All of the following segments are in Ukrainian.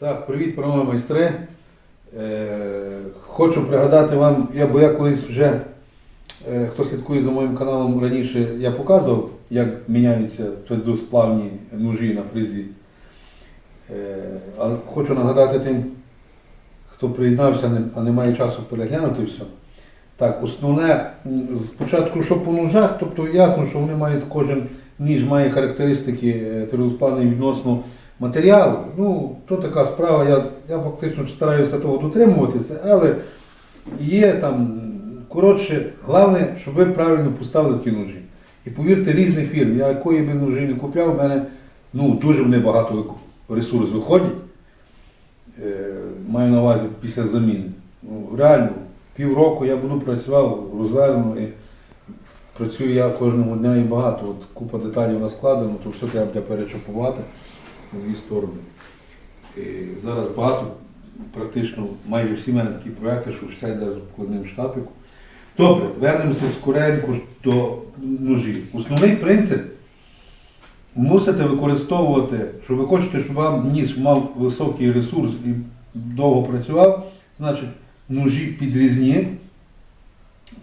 Так, привіт, панове майстри. Е, хочу пригадати вам, я, бо я колись вже, е, хто слідкує за моїм каналом раніше, я показував, як міняються твердосплавні ножі на фрезі. Е, але хочу нагадати тим, хто приєднався, а не має часу переглянути все. Так, основне, спочатку, що по ножах, тобто ясно, що вони мають, кожен ніж має характеристики е, відносно матеріалу. Ну, то така справа, я, я фактично стараюся того дотримуватися, але є там, коротше, головне, щоб ви правильно поставили ті ножі. І повірте, різних фірм, я якої би ножі не купляв, в мене ну, дуже вони багато ресурс виходять. Е, маю на увазі після заміни. Ну, реально, півроку я буду працював розвернено і працюю я кожного дня і багато. От купа деталей наскладено, то все треба перечопувати на дві сторони. І зараз багато, практично майже всі в мене такі проекти, що все йде з обкладним штапиком. Добре, вернемося скоренько до ножів. Основний принцип мусите використовувати, що ви хочете, щоб вам ніж мав високий ресурс і довго працював, значить ножі підрізні,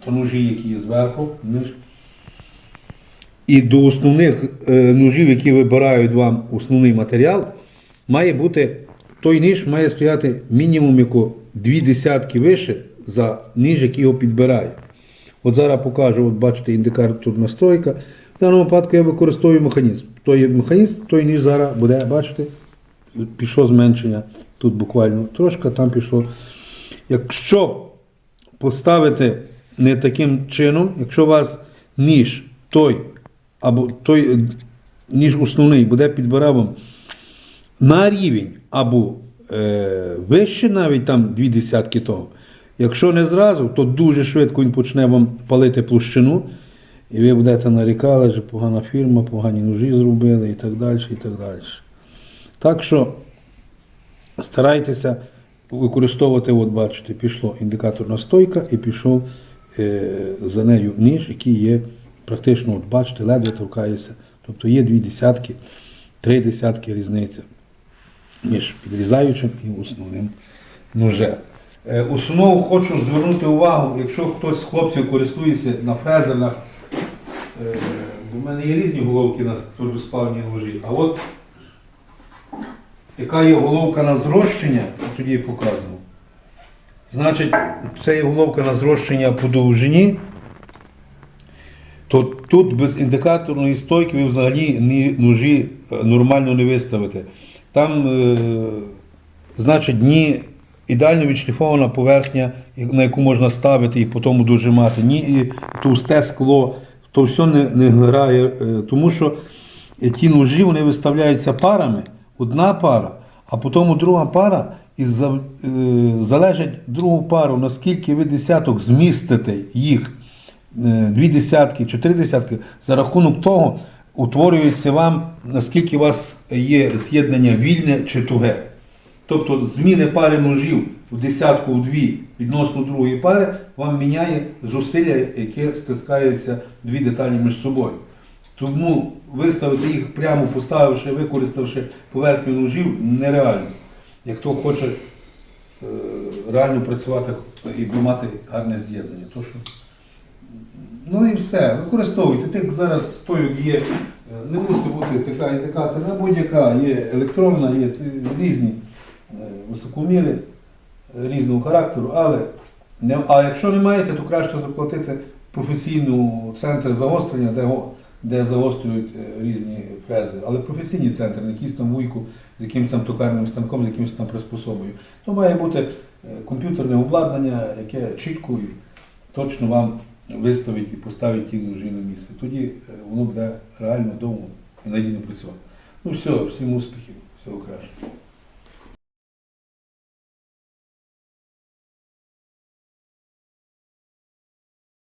то ножі, які є зверху, ніж. І до основних е, ножів, які вибирають вам основний матеріал, має бути той ніж має стояти мінімум яко дві десятки вище за ніж, який його підбирає. От зараз покажу, от бачите, індикатор настройка. В даному випадку я використовую механізм. Той механізм, той ніж зараз буде, бачите, пішло зменшення. Тут буквально трошки, там пішло. Якщо поставити не таким чином, якщо у вас ніж той, або той е, ніж основний буде підбирав вам на рівень або е, вище навіть там дві десятки того. Якщо не зразу, то дуже швидко він почне вам палити площину, і ви будете нарікали, що погана фірма, погані ножі зробили і так далі. і Так далі. Так що старайтеся використовувати, от бачите, пішло індикаторна стойка і пішов е, за нею ніж, який є практично, от бачите, ледве торкається. Тобто є дві десятки, три десятки різниця між підрізаючим і основним ножем. Е, Основу хочу звернути увагу, якщо хтось з хлопців користується на фрезерах, е, бо в мене є різні головки на твердосплавні ножі, а от яка є головка на зрощення, тоді я показував. Значить, це є головка на зрощення по довжині, то тут без індикаторної стойки ви взагалі ні ножі е, нормально не виставите. Там, е, значить, ні ідеально відшліфована поверхня, на яку можна ставити і потім дожимати, ні товсте скло, то все не, не грає, е, тому що ті ножі вони виставляються парами, одна пара, а потім друга пара, і е, залежить другу пару, наскільки ви десяток змістите їх, е, дві десятки чи три десятки, за рахунок того утворюється вам, наскільки у вас є з'єднання вільне чи туге. Тобто зміни пари ножів в десятку у дві відносно другої пари вам міняє зусилля, яке стискається дві деталі між собою. Тому виставити їх прямо поставивши, використавши поверхню ножів, нереально. Як хто хоче е, реально працювати і мати гарне з'єднання. Ну і все, використовуйте. Тих зараз стойок є, е, не мусить бути така індикаторна, будь-яка є електронна, є різні е, високоміри різного характеру, але не, а якщо не маєте, то краще заплатити професійну центр загострення, де, де загострюють е, різні фрези. Але професійні центри, не якийсь там вуйку з якимось там токарним станком, з якимось там приспособою. То має бути комп'ютерне обладнання, яке чітко і точно вам виставить і поставити ті вже на місце. Тоді е, воно буде реально довго і надійно працювати. Ну все, всім успіхів, всього кращого.